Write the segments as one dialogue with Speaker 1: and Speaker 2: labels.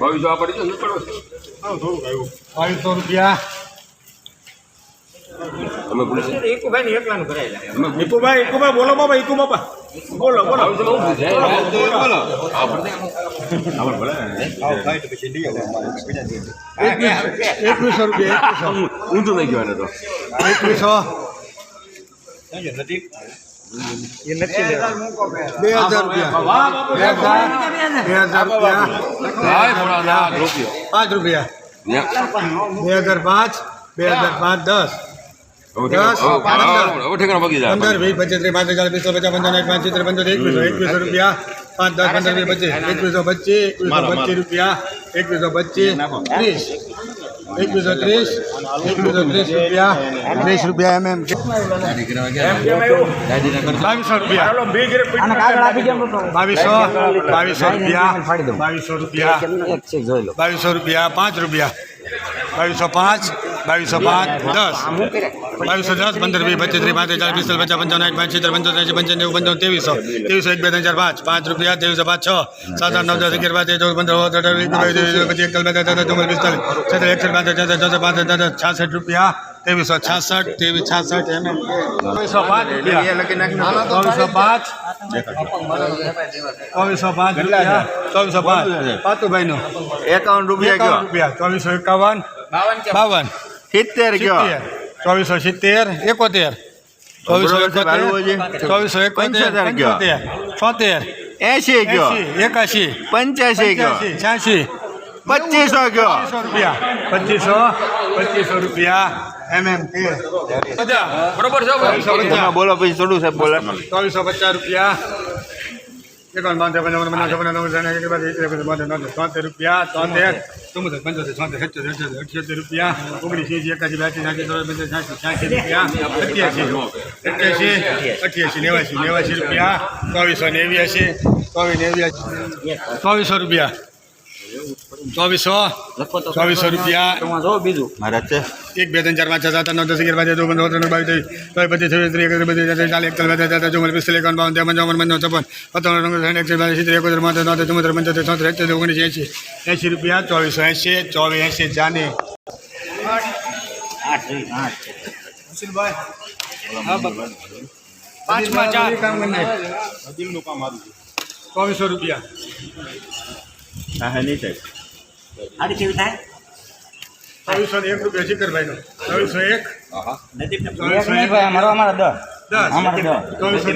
Speaker 1: બાવીસો આ પડી ગયો
Speaker 2: બાવીસો રૂપિયા.
Speaker 1: અમે પોલીસ
Speaker 3: એકુભાઈ ને એકલાનું કરાયેલા
Speaker 2: ઈકુભાઈ ઈકુભાઈ બોલો બાબા ઈકુ બાપા બોલો બોલો.
Speaker 1: છે. બોલો આ ભલે
Speaker 2: એકવીસો રૂપિયા
Speaker 1: ઊંધું નહીં ગયો એને તો.
Speaker 2: એકવીસો. બે બે હજાર બે હજાર. રૂપિયા. પાંચ રૂપિયા. બે હજાર પાંચ બે હજાર પાંચ દસ. પંદર. વીસ પચીસ પાંચ હજાર વીસો પચાસ એક પાંચ ચિત્ર પંદર એકવીસો એકવીસો રૂપિયા. પાંચ દસ પંદર વીસ પચીસ એકવીસો પચીસ એકવીસો પચીસ રૂપિયા. એકવીસો પચીસ ત્રીસ. એકવીસો ત્રીસ એકવીસો ત્રીસ રૂપિયા. ત્રીસ રૂપિયા એમ એમ. બાવીસો રૂપિયા. બાવીસો બાવીસો રૂપિયા. બાવીસો રૂપિયા. બાવીસો રૂપિયા પાંચ રૂપિયા. બાવીસો પાંચ. બાવીસો પાંચ દસ. બાવીસો દસ પંદર વીસ પચીસ ત્રીસ પાંત્રીસ ચાલીસ પિસ્તાલીસ પચાસ પંચાવન એક પાંચ સિત્તેર પંચોતેર એંસી પંચાવન નેવું પંચાવન ત્રેવીસો. ત્રેવીસો એક બે ત્રણ ચાર પાંચ. પાંચ રૂપિયા ત્રેવીસો પાંચ છ. સાત આઠ નવ દસ અગિયાર બાર ચૌદ પંદર સત્તર અઢાર એકવીસ પચીસ એકતાલીસ બેતાલીસ ચુમ્માલીસ પિસ્તાલીસ છત્રીસ એકસઠ પાંચ છત્રીસ ચોસઠ પાંચ છાસઠ રૂપિયા ત્રેવીસો છાસઠ ત્રેવીસ છાસઠ એમ ચોવીસો પાંચ રૂપિયા. ચોવીસો પાંચ. ચોવીસો પાંચ રૂપિયા. ચોવીસો પાંચ. પાતુભાઈનો.
Speaker 4: એકાવન રૂપિયા
Speaker 2: રૂપિયા. ચોવીસો એકાવન. બાવન.
Speaker 4: સિત્તેર કયો?
Speaker 2: ચોવીસો સિત્તેર એકોતેર. ચોવીસો. એકોતેર ચોવીસો એકોતેર
Speaker 4: પંચોતેર
Speaker 2: છોતેર.
Speaker 4: એસી કયો?
Speaker 2: એકાશી.
Speaker 4: પંચ્યાસી કયો?
Speaker 2: છ્યાસી
Speaker 4: પચીસો કયો?
Speaker 2: પચીસો રૂપિયા. પચીસો પચીસો રૂપિયા. એમ એમ
Speaker 1: બરોબર છે
Speaker 4: બોલો પછી થોડું સાહેબ બોલે.
Speaker 2: ચોવીસો પચાસ રૂપિયા. એકાવન બાંધે પંચાવન પંચાવન છપ્પન નવ ત્રણ એક બાદ એક બાંધે નવ્વાણું તોતેર રૂપિયા તોતેર ચુમ્મોતેર પંચોતેર છોતેર અઠ્યોતેર અઠ્યોતેર રૂપિયા ઓગણીસ એંસી એકાસી બ્યાસી પંચાસ છ્યાસી છ્યાસી રૂપિયા અઠ્યાસી અઠ્યાસી અઠ્યાસી નેવાસી નેવાસી રૂપિયા ચોવીસો નેવ્યાસી ચોવીસ નેવ્યાસી ચોવીસો રૂપિયા. ચોવીસો ચોવીસો રૂપિયા
Speaker 4: મારા છે
Speaker 2: એક બે ત્રણ ચાર પાંચ છ સાત નવ દસ અગિયાર બાર તેર ચૌદ પંદર સોળ સત્તર બાવીસ ચોવીસ પચીસ છવ્વીસ ત્રીસ એકત્રીસ બત્રીસ ચાલીસ એકતાલીસ પિસ્તાલીસ એકાવન બાવન ત્રેપન ચોવન પંચાવન છપ્પન સત્તાવન ઓગણસાઠ એકસઠ બાવીસ સિત્તેર એકોતેર બોતેર તોતેર ચુમ્મોતેર પંચોતેર છોતેર એકોતેર ઓગણીસ એંસી એંસી રૂપિયા ચોવીસો એંસી ચોવીસ એંસી જાને ચોવીસો રૂપિયા
Speaker 4: હા નહીં સાહેબ
Speaker 2: ચોવીસો કેવી એક રૂપિયા શિખરભાઈનો ચોવીસો એક ચોવીસો એક દસ. ચોવીસો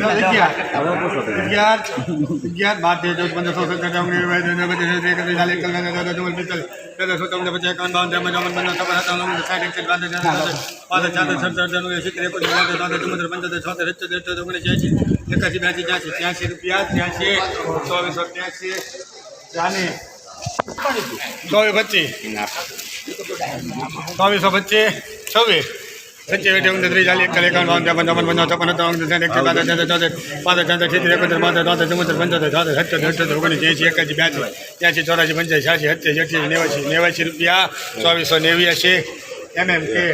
Speaker 2: એંસી એકાસી બ્યાસી ત્યાંસી રૂપિયા ત્યાંસી ચોવીસો ત્યાંસી. ચાની ચોવીસ પચીસ. ચોવીસો પચીસ, છવ્વીસ. પચીસ વેટી ત્રીસ, ચાલીસ, એકતાલીસ, એકાવન, બાવન, ત્રેપન ચોપન પંચાવન, છપ્પન સત્તાવન ચોસઠ પાંસઠ છાસઠ સિત્તેર એકોતેર બોતેર તોતેર ચુમ્મોતેર પંચોતેર, છોતેર, સત્તર, અઠ્યોતેર, ઓગણીસ એંસી એકાસી, બ્યાસી, ત્યાંસી, ચોરાસી, પંચ્યાસી, છ્યાસી, સત્યાસી, અઠ્યાસી નેવાસી નેવાસી રૂપિયા, ચોવીસો નેવ્યાસી, એમ એમ, કે.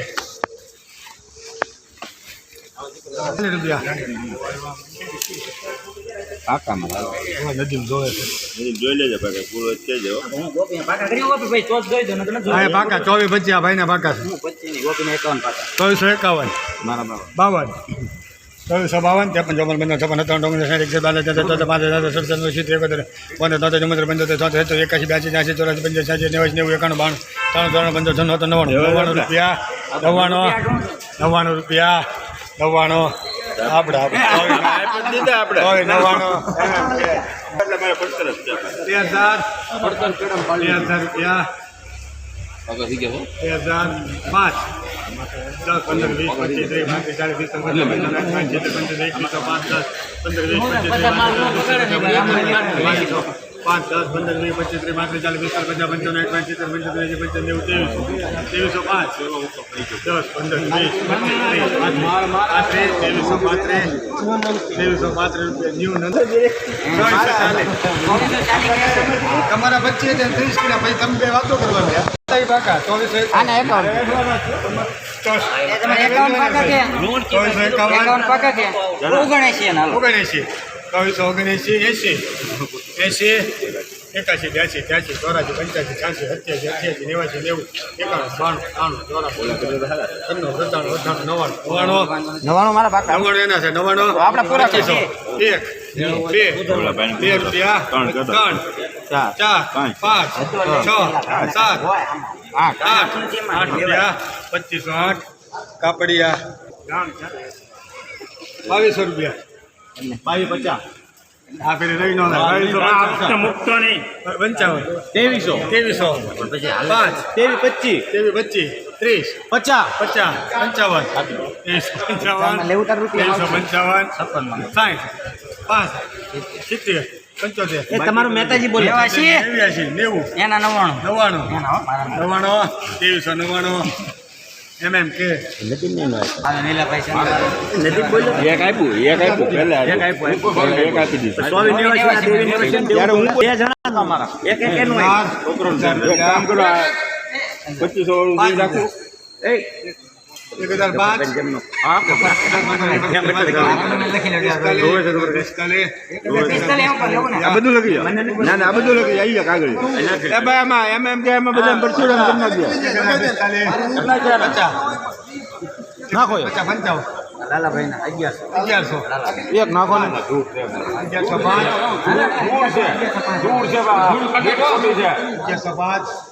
Speaker 2: ચોવીસ પચીસ આ ભાઈના પાકા ચોવીસો એકાવન બાવન ચોવીસો બાવન ત્રેપન ચોપન પંદર છપ્પન સત્તાવન ઓગણીસ સાઠ એકસો બાર તેર પાંચ હજાર સત્તર સિત્તેર પંદર તોતેર ચુમ્મોતેર પંચોતેર છોતેર સત્તર એકાસી બ્યાસી ત્યાસી ચોરાસી પંચાસી છ્યાસી નેવાસી નેવું એકાણું બાણું ત્રણ ત્રણ પંદર છન્નું નવ્વાણું નવ્વાણું રૂપિયા નવ્વાણું નવ્વાણું રૂપિયા નવ્વાણું આપણે આપણે નવ્વાણું બે હજાર બે હજાર રૂપિયા બે હજાર પાંચ દસ પંદર વીસ પચીસ ત્રીસ પાંત્રીસ ચાલીસ વીસ પંદર પંદર એકવીસો પાંચ દસ પંદર વીસ પચીસ પાંચ દસ પંદર વીસ પચીસ ત્રીસ પાંત્રીસ ચાલીસ વીસ પચાસ પંચાવન એક પાંચ સિત્તેર પંચોતેર એંસી નેવું ત્રેવીસ ત્રેવીસો પાંચ દસ પંદર વીસ પચીસ પાંત્રીસ ત્રેવીસો પાંત્રીસ ત્રેવીસો પાંત્રીસ રૂપિયા ન્યૂ નંબર. તમારા બચ્ચે ત્રીસ કિલો પછી તમે બે વાતો કરવાની. ચોવીસો એકાવન.
Speaker 3: એકાઉન્ટ પાકા છે ઓગણએંસી
Speaker 2: એંસી એંસી એકાશી બ્યાસી ત્યાસી ચોરાસી પંચ્યાસી છ્યાસી સત્યાસી અઠ્યાસી નેવાસી નેવું એકાણું બાણું ત્રાણું ચોરાસી છન્નું સત્તાણું અઠ્ઠાણું નવ્વાણું. નવ્વાણું.
Speaker 3: નવાણું મારા પાકા.
Speaker 2: નવ્વાણું એના છે નવ્વાણું.
Speaker 3: આપણે પૂરા
Speaker 2: પચીસો. એક બે બે રૂપિયા
Speaker 4: ત્રણ
Speaker 3: ચાર.
Speaker 4: પાંચ.
Speaker 2: છ સાત
Speaker 3: આઠ.
Speaker 2: આઠ આઠ રૂપિયા પચીસો આઠ કાપડિયા બાવીસો રૂપિયા. બાવીસ પચાસ. આ પેલી રહી નો
Speaker 4: મુકતો નહીં
Speaker 2: પંચાવન.
Speaker 3: ત્રેવીસો.
Speaker 2: ત્રેવીસો. પાંચ.
Speaker 3: તેવી પચીસ.
Speaker 2: ત્રેવીસ પચીસ. ત્રીસ.
Speaker 3: પચાસ.
Speaker 2: પચાસ. પંચાવન. પંચાવન.
Speaker 3: લેવું તાર રૂપિયા.
Speaker 2: ત્રીસો પંચાવન.
Speaker 3: છપ્પનમાં.
Speaker 2: સાઠ. પાંચ. સિત્તેર. પંચોતેર.
Speaker 3: એ તમારું મહેતાજી બોલે.
Speaker 2: નેવ્યાસી નેવું.
Speaker 3: એના નવ્વાણું.
Speaker 2: નવ્વાણું.
Speaker 3: નવાણું મારા
Speaker 2: નવ્વાણું. ત્રેવીસો નવ્વાણું. એમ એમ કે?
Speaker 3: મારા નીલાભાઈ છે
Speaker 4: એક આપ્યું એક આપ્યું પહેલા એક આપ્યું એક આપી દીધું.
Speaker 3: ત્યારે હું બે જણા તમારા એક એક એનું
Speaker 4: છોકરો કામ કરો પચીસો રાખું
Speaker 2: એક હજાર પાંચ.
Speaker 4: બધું લખી ના ના બધું લખી જાઓ. આઈ કાગળ. એ એમ એમ કે એમાં બધા પરચુરણ કરી
Speaker 3: નાખો.
Speaker 2: પંચાવન.
Speaker 3: એક ને.
Speaker 2: અગિયારસો પાંચ. પાંચસો